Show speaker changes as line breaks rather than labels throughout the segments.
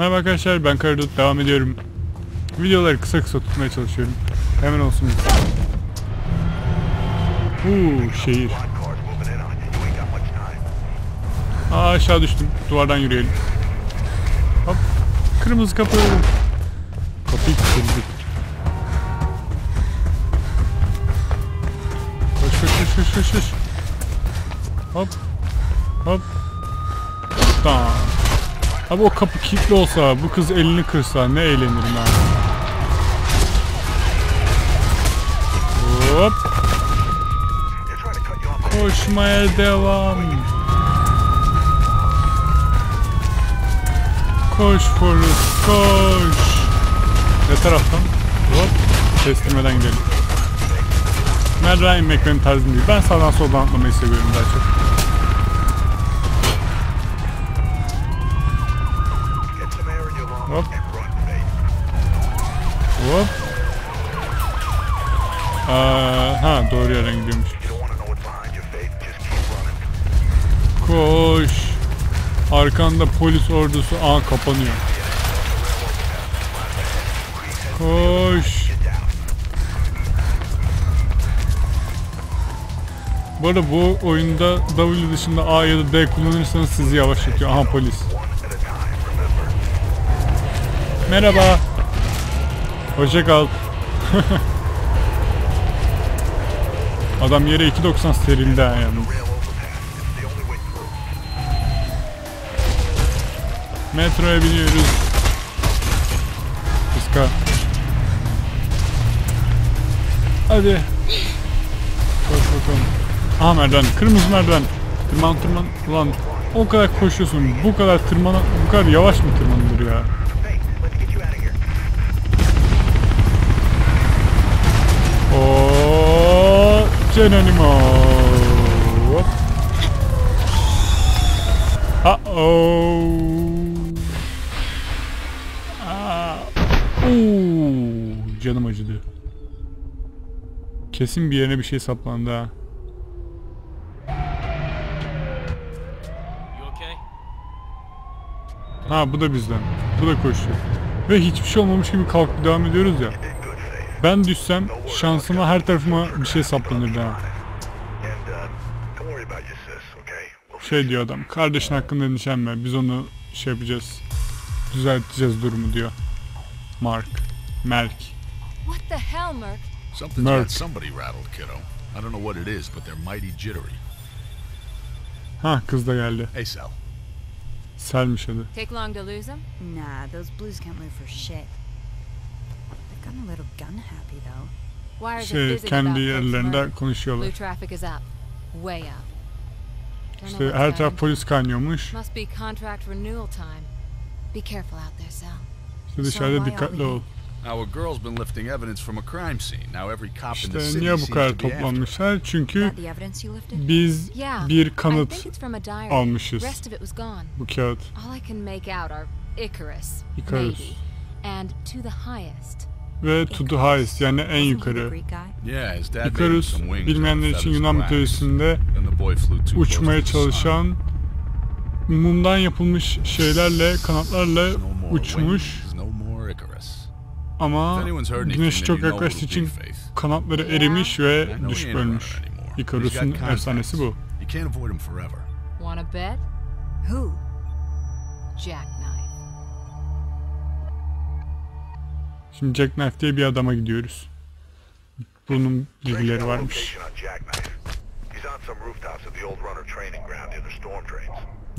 Merhaba arkadaşlar ben Karadut devam ediyorum. Videoları kısa kısa tutmaya çalışıyorum. Hemen olsun. Uuu şehir. Aa aşağı düştüm. Duvardan yürüyelim. Hop. Kırmızı kapı. Abi o kapı kilitli olsa, bu kız elini kırsa ne eğlenirim ha. Hop. Koşmaya devam. Koş Forrest koş. Ne taraftan? Hop. Kestirmeden gidelim. Merdiven inmek benim tarzım değil. Ben sağdan soldan atlamayı seviyorum daha çok. Hop. Aa, ha doğru yerden gidiyormuş. Koş. Arkanda polis ordusu. Aa kapanıyor. Koş. Bu arada bu oyunda W dışında A ya da D kullanırsanız sizi yavaşlatıyor. Aha polis. Merhaba. Hoşça kal. Adam yere 2.90 serildi yalnız. Metroya biniyoruz. Kıska. Hadi. Koş bakalım. Aha merdiven. Kırmızı merdiven. Tırman tırman. Ulan o kadar koşuyorsun. Bu kadar tırmana, bu kadar yavaş mı tırmanılır ya? Geronimo. Hop. Uh-oh. Aa. Oo, canım acıdı. Kesin bir yerine bir şey saplandı ha. Ha bu da bizden. Bu da koşuyor. Ve hiçbir şey olmamış gibi kalkıp devam ediyoruz ya. Ben düşsem şansıma her tarafıma bir şey saplanırdı ha. Şey diyor adam. Kardeşin hakkında endişelenme. Biz onu şey yapacağız. Düzelteceğiz durumu diyor. Mark. Merk.
What the hell, Merc?
Something's
Merc.
got somebody rattled, kiddo. I don't know what it is, but they're mighty jittery.
Ha kız da geldi.
Hey, Sal.
Selmiş adı.
Take long to lose him?
Nah, those blues can't move for shit.
Busy
kendi
about folks
yerlerinde konuşuyorlar.
Blue traffic is up. Way up. Don't know
İşte her taraf polis kaynıyormuş.
Must be contract renewal time. Be careful out there, Sal.
İşte dışarıda dikkatli ol.
Our girl's been lifting evidence from a crime scene. Now every cop in the
İşte
city
niye bu
seems
kadar toplanmışlar? Çünkü biz bir kanıt almışız. Bu kağıt.
All I can make out are Icarus,
Icarus.
maybe, and to the highest.
Ve to the highest yani en yukarı. Icarus bilmeyenler için Yunan mitolojisinde uçmaya çalışan mumdan yapılmış şeylerle kanatlarla uçmuş ama güneş çok yaklaştığı için kanatları erimiş ve düşüp ölmüş. Icarus'un efsanesi bu.
Wanna bet?
Who?
Jackknife.
Şimdi Jackknife diye bir adama gidiyoruz. Bunun bilgileri varmış.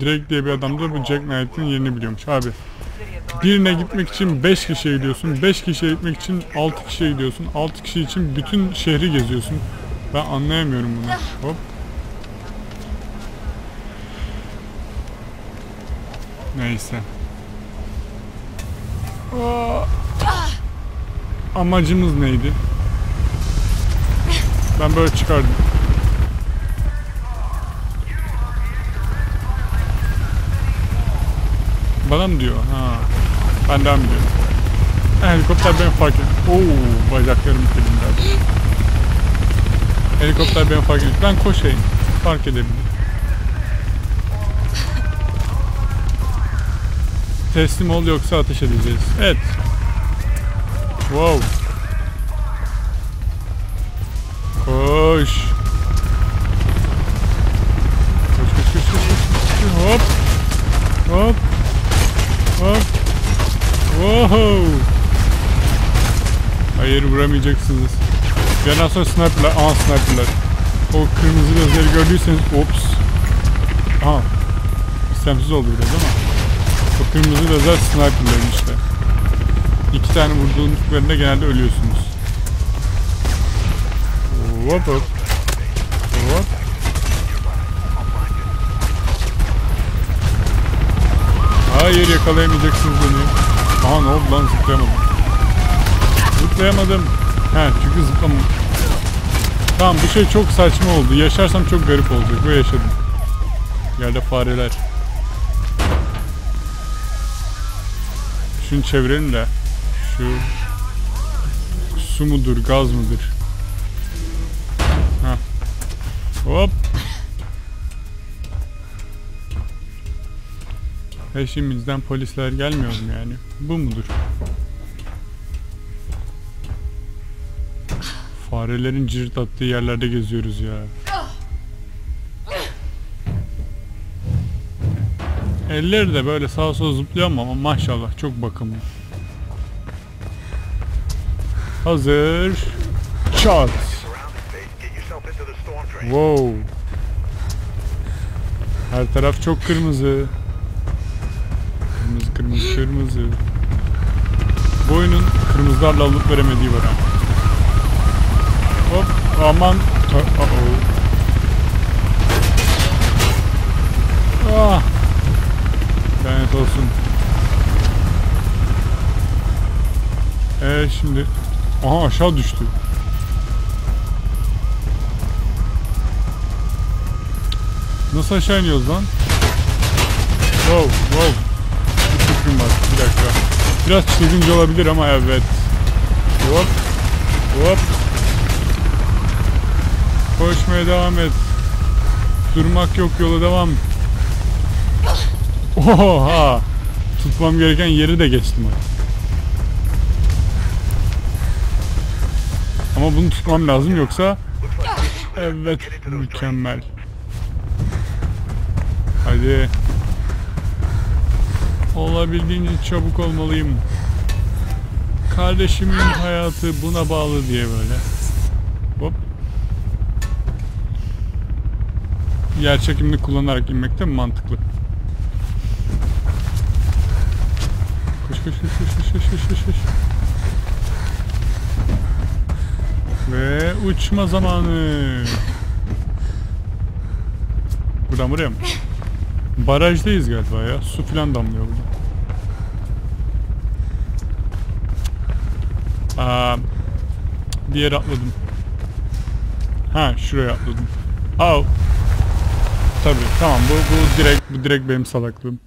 Drake diye bir adam da bu Jackknife'in yerini biliyormuş abi. Birine gitmek için 5 kişiye gidiyorsun. 5 kişiye gitmek için 6 kişiye gidiyorsun. 6 kişi için bütün şehri geziyorsun. Ben anlayamıyorum bunu. Hop. Neyse. Aa. Amacımız neydi? Ben böyle çıkardım. Bana mı diyor? Ha. Ben devam ediyorum. Ha, helikopter beni fark etti. Oo, bacaklarım elimde. Helikopter beni fark etti. Ben koşayım. Fark edebilirim. teslim ol yoksa ateş edeceğiz. Evet. Wow. Koş. Koş koş koş koş koş. Hop. Hop. Hop. Wow. Hayır vuramayacaksınız. Yandan sonra sniperler. Aha sniperler. O kırmızı gözleri gördüyseniz ops. Aha. İstemsiz oldu biraz ama. O kırmızı lazer sniperlerin işte. İki tane vurduğunuzlarında genelde ölüyorsunuz. Hop hop. Hop. Hayır yakalayamayacaksınız beni. Aha ne oldu lan zıplayamadım. Zıplayamadım. He çünkü zıplamadım. Tamam bu şey çok saçma oldu. Yaşarsam çok garip olacak ve yaşadım. Yerde fareler. Şunu çevirelim de. Şu su mudur, gaz mıdır? Ha. Hop. Peşimizden polisler gelmiyor mu yani? Bu mudur? Farelerin cirit attığı yerlerde geziyoruz ya. Elleri de böyle sağa sola zıplıyor ama maşallah çok bakımlı. Hazır. Çat. Wow. Her taraf çok kırmızı. Kırmızı kırmızı kırmızı. Bu oyunun kırmızılarla alıp veremediği var ha. Hop aman. Uh oh. Ah. Lanet olsun. Ee şimdi. Aha aşağı düştü. Nasıl aşağı iniyoruz lan? Wow, wow. Bir fikrim var. Bir dakika. Biraz çılgınca olabilir ama evet. Hop. Hop. Koşmaya devam et. Durmak yok yola devam. Oha! Tutmam gereken yeri de geçtim artık. Ama bunu tutmam lazım yoksa Evet mükemmel. Hadi Olabildiğince çabuk olmalıyım. Kardeşimin hayatı buna bağlı diye böyle. Hop. Yer çekimini kullanarak inmek de mantıklı? Koş koş koş koş koş koş koş koş Ve uçma zamanı. Buradan buraya mı? Barajdayız galiba ya. Su filan damlıyor burada. Aa, bir yere atladım. Ha şuraya atladım. Au. Tabii tamam bu bu direkt bu direkt benim salaklığım.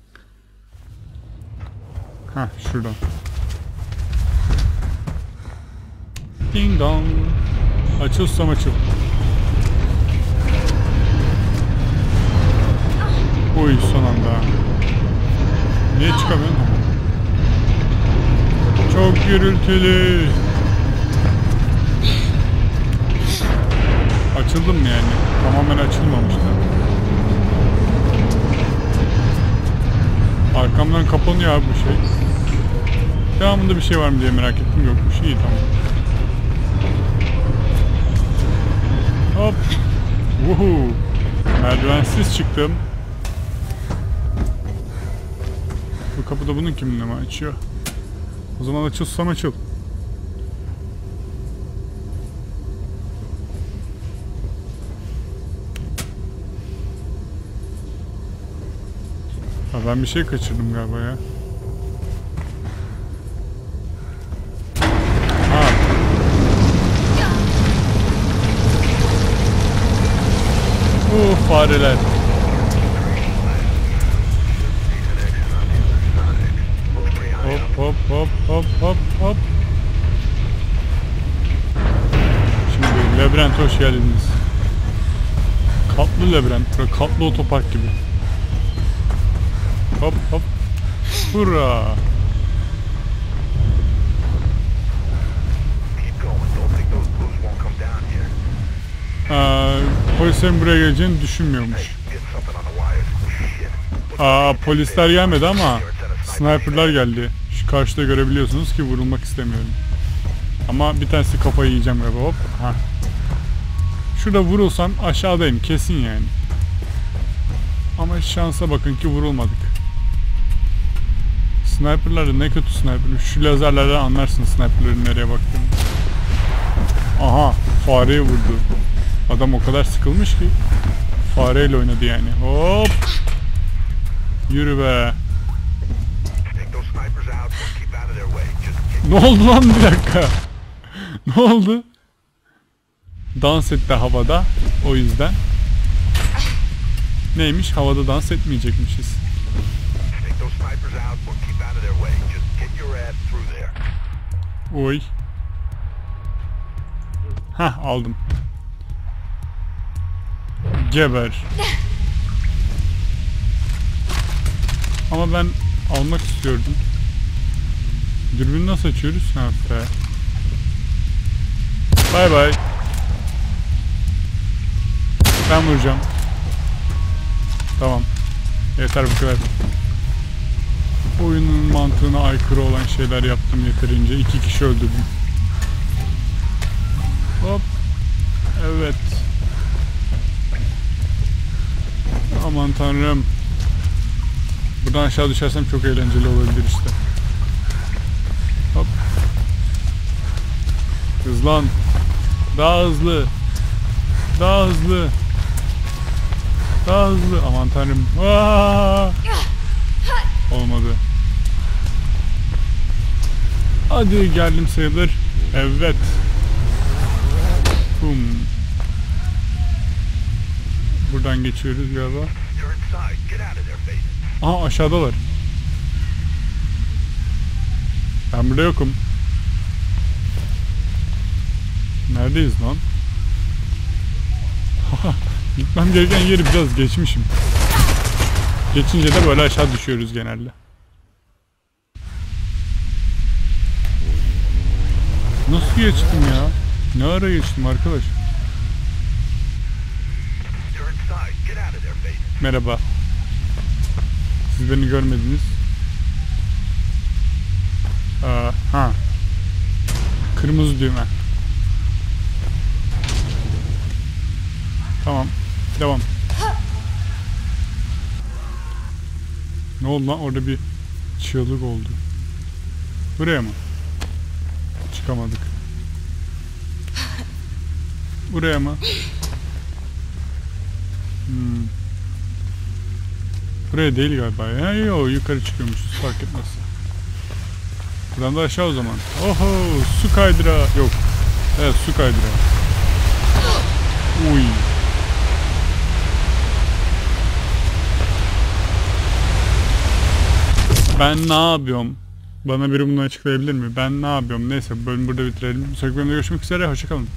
Ha şuradan. Ding dong. Açıl susam açıl. Oy son anda. Niye çıkamıyorsun? Çok gürültülü. Açıldım yani? Tamamen açılmamıştı. Arkamdan kapanıyor abi bu şey. Devamında bir şey var mı diye merak ettim. Yokmuş. İyi tamam. Hop. Woohoo. Merdivensiz çıktım. Bu kapıda bunun kiminle mi açıyor? O zaman açılsam açıl. Ha ben bir şey kaçırdım galiba ya. Fareler. Hop hop hop hop hop hop. Şimdi labirent hoş geldiniz. Katlı labirent, böyle katlı otopark gibi. Hop hop. Hurra.
Keep
polislerin buraya geleceğini düşünmüyormuş. Aa, polisler gelmedi ama sniperlar geldi. Şu karşıda görebiliyorsunuz ki vurulmak istemiyorum. Ama bir tanesi kafayı yiyeceğim galiba hop. Ha. Şurada vurulsam aşağıdayım kesin yani. Ama şansa bakın ki vurulmadık. Sniperlar ne kötü sniper. Şu lazerlerden anlarsın sniperlerin nereye baktığını. Aha fareyi vurdu. Adam o kadar sıkılmış ki fareyle oynadı yani. Hop. Yürü be. Ne oldu lan bir dakika? ne oldu? Dans etti havada. O yüzden. Neymiş? Havada dans etmeyecekmişiz.
take those snipers
Geber. Ama ben almak istiyordum. Dürbünü nasıl açıyoruz? Ha be. Bay bay. Ben vuracağım. Tamam. Yeter bu kadar. Oyunun mantığına aykırı olan şeyler yaptım yeterince. İki kişi öldürdüm. Hop. Evet. Aman tanrım. Buradan aşağı düşersem çok eğlenceli olabilir işte. Hop. Hızlan. Daha hızlı. Daha hızlı. Daha hızlı. Aman tanrım. Aa! Olmadı. Hadi geldim sayılır. Evet. Bum. Buradan geçiyoruz galiba. Aha aşağıdalar. Ben burada yokum. Neredeyiz lan? Gitmem gereken yeri biraz geçmişim. Geçince de böyle aşağı düşüyoruz genelde. Nasıl geçtim ya? Ne ara geçtim arkadaş? Merhaba. Siz beni görmediniz. Aa, ha. Kırmızı düğme. Tamam. Devam. Ne oldu lan? Orada bir çığlık oldu. Buraya mı? Çıkamadık. Buraya mı? Buraya değil galiba ya. Yo yukarı çıkıyormuşuz fark etmez. Buradan da aşağı o zaman. Oho su kaydıra. Yok. Evet su kaydıra. Uy. Ben ne yapıyorum? Bana biri bunu açıklayabilir mi? Ben ne yapıyorum? Neyse bölümü burada bitirelim. Sonraki bölümde görüşmek üzere. Hoşçakalın.